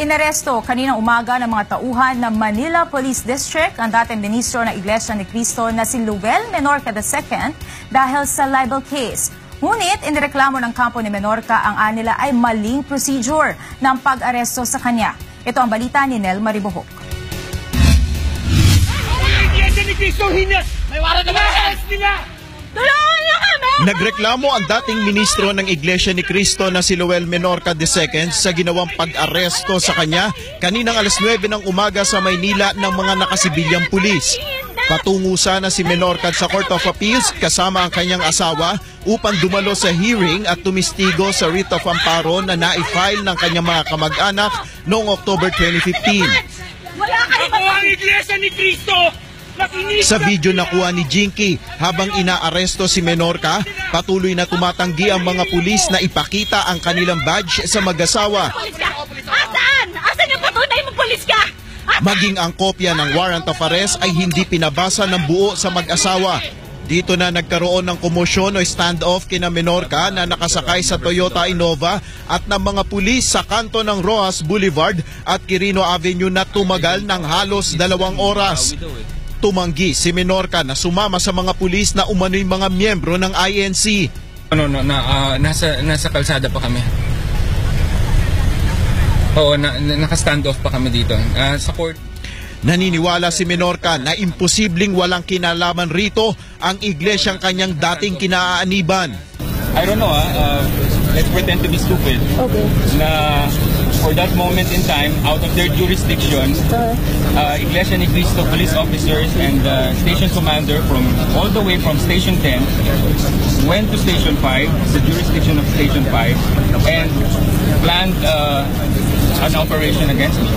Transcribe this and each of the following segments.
Inaresto kaninang umaga ng mga tauhan ng Manila Police District ang dating ministro ng Iglesia ni Cristo na si Luel Menorca II dahil sa libel case. Ngunit inireklamo ng kampo ni Menorca ang anila ay maling procedure ng pag-aresto sa kanya. Ito ang balita ni Nel Maribohok. Iglesia ni Cristo, hindi! May waran na mga nila! Kami! Nagreklamo ang dating ministro ng Iglesia ni Cristo na si Luel Menorca II sa ginawang pag-aresto sa kanya kaninang alas 9 ng umaga sa Maynila ng mga nakasibilyang pulis. Patungo sana si Menorca sa Court of Appeals kasama ang kanyang asawa upang dumalo sa hearing at tumistigo sa writ of amparo na na-file ng kanyang mga kamag-anak noong October 2015. Wala Ako ang Iglesia ni Cristo! Sa video na kuha ni Jinky habang inaaresto si Menorca, patuloy na tumatanggi ang mga pulis na ipakita ang kanilang badge sa mag-asawa. Asaan? Asan yung patunay mo pulis ka? Maging ang kopya ng warrant of arrest ay hindi pinabasa ng buo sa mag-asawa. Dito na nagkaroon ng komosyon o standoff kina Menorca na nakasakay sa Toyota Innova at ng mga pulis sa kanto ng Rojas Boulevard at Quirino Avenue na tumagal ng halos dalawang oras. Tumanggi si Menorca na sumama sa mga pulis na umano'y mga miyembro ng INC. Ano, no, na, ah, nasa, nasa kalsada pa kami. Oo, na, na, naka-stand off pa kami dito. Ah, sa court, Naniniwala si Menorca na imposibleng walang kinalaman rito ang iglesyang kanyang dating kinaaaniban. I don't know ah, uh, let's pretend to be stupid. Okay. Na for that moment in time, out of their jurisdiction, uh, Iglesia ni Cristo police officers and uh, station commander from all the way from Station 10 went to Station 5, the jurisdiction of Station 5, and planned uh, an operation against me.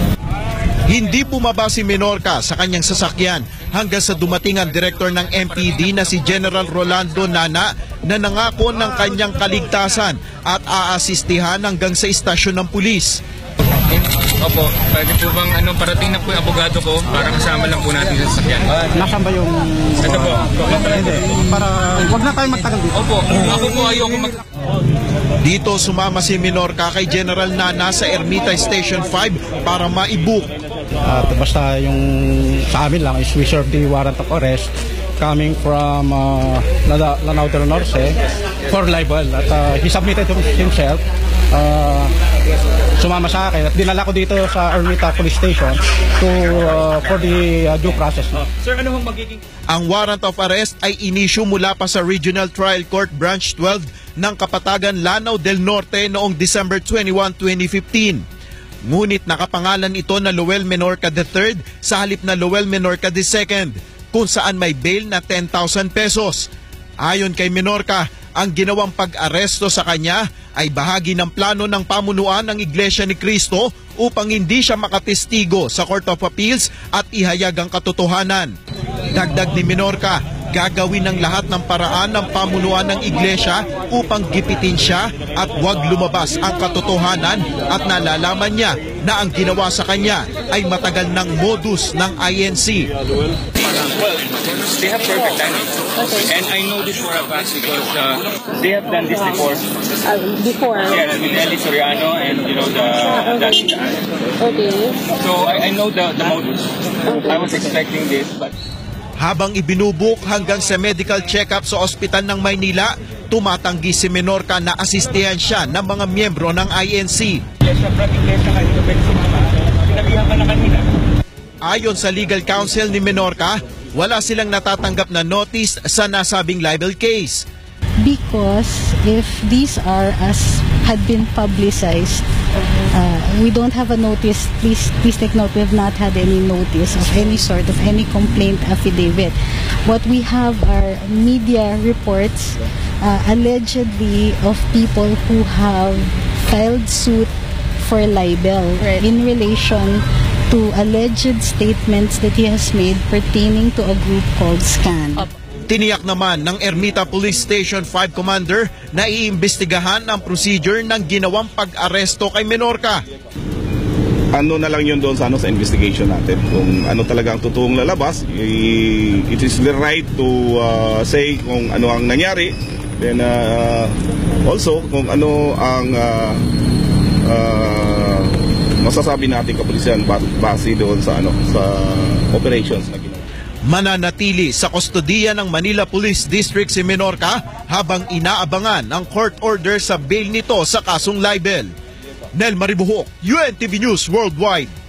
Hindi bumaba si Menorca sa kanyang sasakyan hanggang sa dumating ang direktor ng MPD na si General Rolando Nana na nangako ng kanyang kaligtasan at aasistihan hanggang sa istasyon ng pulis. Opo, pwede po bang ano, parating na po yung abogado ko para kasama lang po natin sa sasakyan. Nasaan ba yung... Ito po. Hindi. Para wag na tayo magtagal dito. Opo, ako po ayoko mag... Dito sumama si Menorca kay General Nana sa Ermita Station 5 para maibook. At basta yung sa amin lang is we serve the warrant of arrest coming from uh, Lana- Lanao del Norte for libel. At uh, he submitted himself. Uh, sumama sa akin at dinala ko dito sa Ermita Police Station to uh, for the uh, due process. Sir, ano hong magiging... Ang warrant of arrest ay inisyu mula pa sa Regional Trial Court Branch 12 ng Kapatagan Lanao del Norte noong December 21, 2015. Ngunit nakapangalan ito na Lowell Menorca III sa halip na Lowell Menorca II kung saan may bail na 10,000 pesos. Ayon kay Menorca, ang ginawang pag-aresto sa kanya ay bahagi ng plano ng pamunuan ng Iglesia ni Cristo upang hindi siya makatestigo sa Court of Appeals at ihayag ang katotohanan. Dagdag ni Menorca, gagawin ng lahat ng paraan ng pamunuan ng iglesia upang gipitin siya at huwag lumabas ang katotohanan at nalalaman niya na ang ginawa sa kanya ay matagal ng modus ng INC. Well, they have perfect timing. And I know this for a fact because uh, they have done this before. Uh, before. Yeah, with Ellie Soriano and, you know, the... that Okay. so I, I know the, the modus. I was expecting this, but... Habang ibinubuk hanggang sa medical check-up sa ospital ng Maynila, tumatanggi si Menorca na asistihan siya ng mga miyembro ng INC. Iglesia, brad, iglesia ka, ito, Benson, Sinabihan ka na kanina. Ayon sa legal counsel ni Menorca, wala silang natatanggap na notice sa nasabing libel case. because if these are as had been publicized uh, we don't have a notice. Please please take note we have not had any notice of any sort of any complaint affidavit. What we have are media reports uh, allegedly of people who have filed suit for libel in relation to alleged statements that he has made pertaining to a group called SCAN. Tiniyak naman ng Ermita Police Station 5 Commander na iimbestigahan ang procedure ng ginawang pag-aresto kay Menorca. ano na lang yun doon sa ano sa investigation natin kung ano talaga ang totoong lalabas it is the right to uh, say kung ano ang nangyari then uh, also kung ano ang uh, uh, masasabi natin kapulisan ba- base doon sa ano sa operations na ginawa. Mananatili sa kustodiya ng Manila Police District si Menorca habang inaabangan ang court order sa bail nito sa kasong libel. Nel Maribuhok, UNTV News Worldwide.